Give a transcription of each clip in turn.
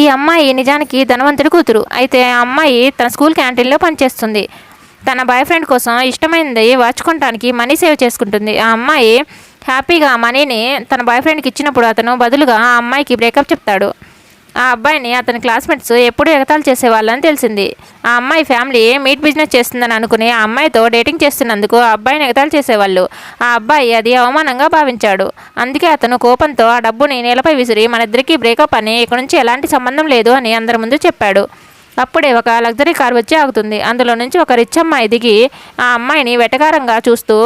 ఈ అమ్మాయి నిజానికి ధనవంతుడి కూతురు. అయితే ఆ అమ్మాయి తన స్కూల్ క్యాంటీన్లో పనిచేస్తుంది. తన బాయ్ ఫ్రెండ్ కోసం ఇష్టమైనది వాచుకోవటానికి మనీ సేవ్ చేసుకుంటుంది. ఆ అమ్మాయి హ్యాపీగా ఆ మనీని తన బాయ్ ఫ్రెండ్కి ఇచ్చినప్పుడు అతను బదులుగా ఆ అమ్మాయికి బ్రేకప్ చెప్తాడు. ఆ అబ్బాయిని అతని క్లాస్మేట్స్ ఎప్పుడు ఎగతాళి చేసేవాళ్ళని తెలిసింది. ఆ అమ్మాయి ఫ్యామిలీ మీట్ బిజినెస్ చేస్తుందని అనుకుని ఆ అమ్మాయితో డేటింగ్ చేస్తున్నందుకు ఆ అబ్బాయిని ఎగతాళి చేసేవాళ్ళు. ఆ అబ్బాయి అది అవమానంగా భావించాడు. అందుకే అతను కోపంతో ఆ డబ్బుని నేలపై విసిరి మన ఇద్దరికీ బ్రేకప్ అని ఇక నుంచి ఎలాంటి సంబంధం లేదు అని అందరి ముందు చెప్పాడు. అప్పుడే ఒక లగ్జరీ కార్ వచ్చి ఆగుతుంది. అందులో నుంచి ఒక రిచ్ అమ్మాయి దిగి ఆ అమ్మాయిని వెటకారంగా చూస్తూ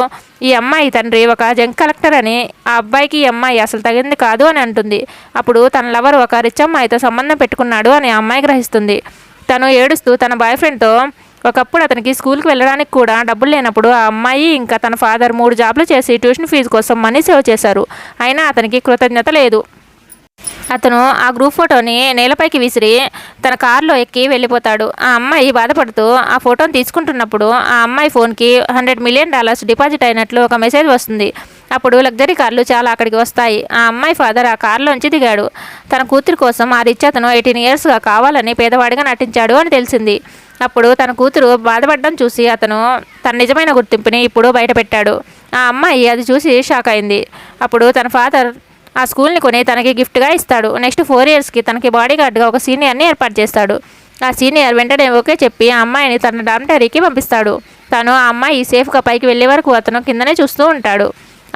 ఈ అమ్మాయి తండ్రి ఒక జంక్ కలెక్టర్ అని ఆ అబ్బాయికి ఈ అమ్మాయి అసలు తగింది కాదు అని అంటుంది. అప్పుడు తన లవర్ ఒక రిచ్ అమ్మాయితో సంబంధం పెట్టుకున్నాడు అని ఆ అమ్మాయి గ్రహిస్తుంది. తను ఏడుస్తూ తన బాయ్ ఫ్రెండ్తో ఒకప్పుడు అతనికి స్కూల్కి వెళ్ళడానికి కూడా డబ్బులు లేనప్పుడు ఆ అమ్మాయి ఇంకా తన ఫాదర్ మూడు జాబ్లు చేసి ట్యూషన్ ఫీజు కోసం మనీ సేవ్ చేశారు. అయినా అతనికి కృతజ్ఞత లేదు. అతను ఆ గ్రూప్ ఫోటోని నేలపైకి విసిరి తన కారులో ఎక్కి వెళ్ళిపోతాడు. ఆ అమ్మాయి బాధపడుతూ ఆ ఫోటోని తీసుకుంటున్నప్పుడు ఆ అమ్మాయి ఫోన్కి హండ్రెడ్ మిలియన్ డాలర్స్ డిపాజిట్ అయినట్లు ఒక మెసేజ్ వస్తుంది. అప్పుడు లగ్జరీ కార్లు చాలా అక్కడికి వస్తాయి. ఆ అమ్మాయి ఫాదర్ ఆ కారులోంచి దిగాడు. తన కూతురు కోసం ఆ రిచ్ అతను ఎయిటీన్ ఇయర్స్గా కావాలని పేదవాడిగా నటించాడు అని తెలిసింది. అప్పుడు తన కూతురు బాధపడడం చూసి అతను తన నిజమైన గుర్తింపుని ఇప్పుడు బయటపెట్టాడు. ఆ అమ్మాయి అది చూసి షాక్ అయింది. అప్పుడు తన ఫాదర్ ఆ స్కూల్ని కొని తనకి గిఫ్ట్గా ఇస్తాడు. నెక్స్ట్ ఫోర్ ఇయర్స్కి తనకి బాడీ గార్డ్గా ఒక సీనియర్ని ఏర్పాటు చేస్తాడు. ఆ సీనియర్ వెంటనే ఓకే చెప్పి ఆ అమ్మాయిని తన డామిటరీకి పంపిస్తాడు. తను ఆ అమ్మాయి సేఫ్గా పైకి వెళ్ళే వరకు అతను కిందనే చూస్తూ ఉంటాడు.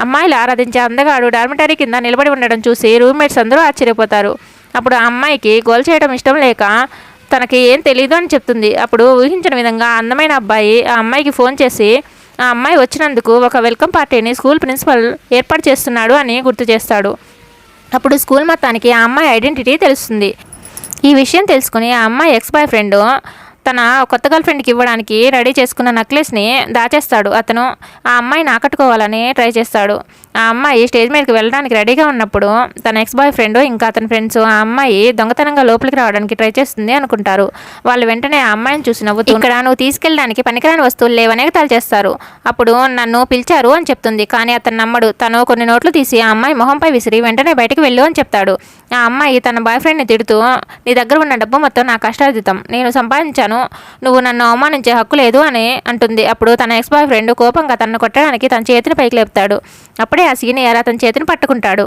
అమ్మాయిలు ఆరాధించే అందగాడు డార్మిటరీ కింద నిలబడి ఉండడం చూసి రూమ్మేట్స్ అందరూ ఆశ్చర్యపోతారు. అప్పుడు ఆ అమ్మాయికి గోల్ చేయడం ఇష్టం లేక తనకి ఏం తెలియదు అని చెప్తుంది. అప్పుడు ఊహించిన విధంగా అందమైన అబ్బాయి ఆ అమ్మాయికి ఫోన్ చేసి ఆ అమ్మాయి వచ్చినందుకు ఒక వెల్కమ్ పార్టీని స్కూల్ ప్రిన్సిపల్ ఏర్పాటు చేస్తున్నాడు అని గుర్తు చేస్తాడు. అప్పుడు స్కూల్ మొత్తానికి ఆ అమ్మాయి ఐడెంటిటీ తెలుస్తుంది. ఈ విషయం తెలుసుకుని ఆ అమ్మాయి ఎక్స్ బాయ్ ఫ్రెండ్ తన కొత్త గర్ల్ ఫ్రెండ్కి ఇవ్వడానికి రెడీ చేసుకున్న నెక్లెస్ని దాచేస్తాడు. అతను ఆ అమ్మాయిని ఆకట్టుకోవాలని ట్రై చేస్తాడు. ఆ అమ్మాయి స్టేజ్ మీదకి వెళ్ళడానికి రెడీగా ఉన్నప్పుడు తన ఎక్స్ బాయ్ ఫ్రెండ్ ఇంకా అతని ఫ్రెండ్స్ ఆ అమ్మాయి దొంగతనంగా లోపలికి రావడానికి ట్రై చేస్తుంది అనుకుంటారు. వాళ్ళు వెంటనే ఆ అమ్మాయిని చూసి నవ్వుతూ ఇక్కడ నువ్వు తీసుకెళ్ళడానికి పనికిరాని వస్తువులు లేవనే చేస్తారు. అప్పుడు నన్ను పిలిచారు అని చెప్తుంది. కానీ అతను నమ్మడు. తను కొన్ని నోట్లు తీసి ఆ అమ్మాయి మొహంపై విసిరి వెంటనే బయటకు వెళ్ళు అని చెప్తాడు. ఆ అమ్మాయి తన బాయ్ ఫ్రెండ్ని తిడుతూ నీ దగ్గర ఉన్న డబ్బు మొత్తం నా కష్టార్జితం. నేను సంపాదించాను. నువ్వు నన్ను అవమానించే హక్కు లేదు అని అంటుంది. అప్పుడు తన ఎక్స్ బాయ్ ఫ్రెండ్ కోపంగా తనను కొట్టడానికి తన చేతిని పైకి లేపుతాడు. అప్పుడే ఆ సీనియర్ అతని చేతిని పట్టుకుంటాడు.